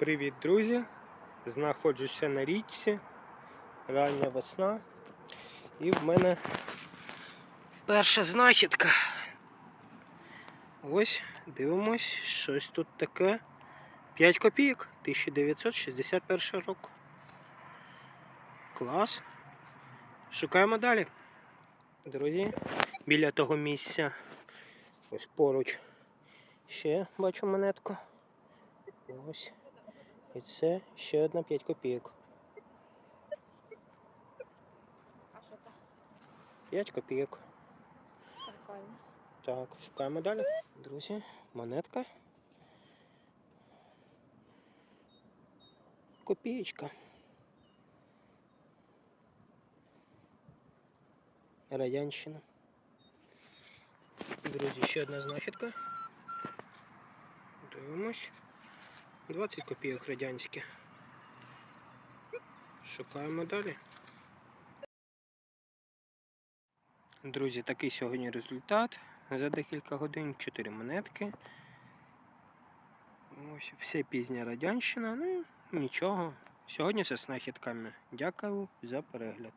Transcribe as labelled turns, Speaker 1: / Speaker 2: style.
Speaker 1: Привіт, друзі! Знаходжуся на річці, рання весна. І в мене перша знахідка. Ось, дивимось, щось тут таке. 5 копійок, 1961 року. Клас. Шукаємо далі. Друзі, біля того місця. Ось поруч. Ще бачу монетку. Ось. І це ще одна 5 копійок.
Speaker 2: А що це?
Speaker 1: 5 копійок.
Speaker 2: Прикольно.
Speaker 1: Так, шукаємо далі. Друзі, монетка. Копієчка. Радянщина. Друзі, ще одна знахідка. Дивимось. 20 копійок радянські. Шукаємо далі. Друзі, такий сьогодні результат. За декілька годин 4 монетки. Ось все пізня радянщина. Ну нічого. Сьогодні зі знахідками. Дякую за перегляд.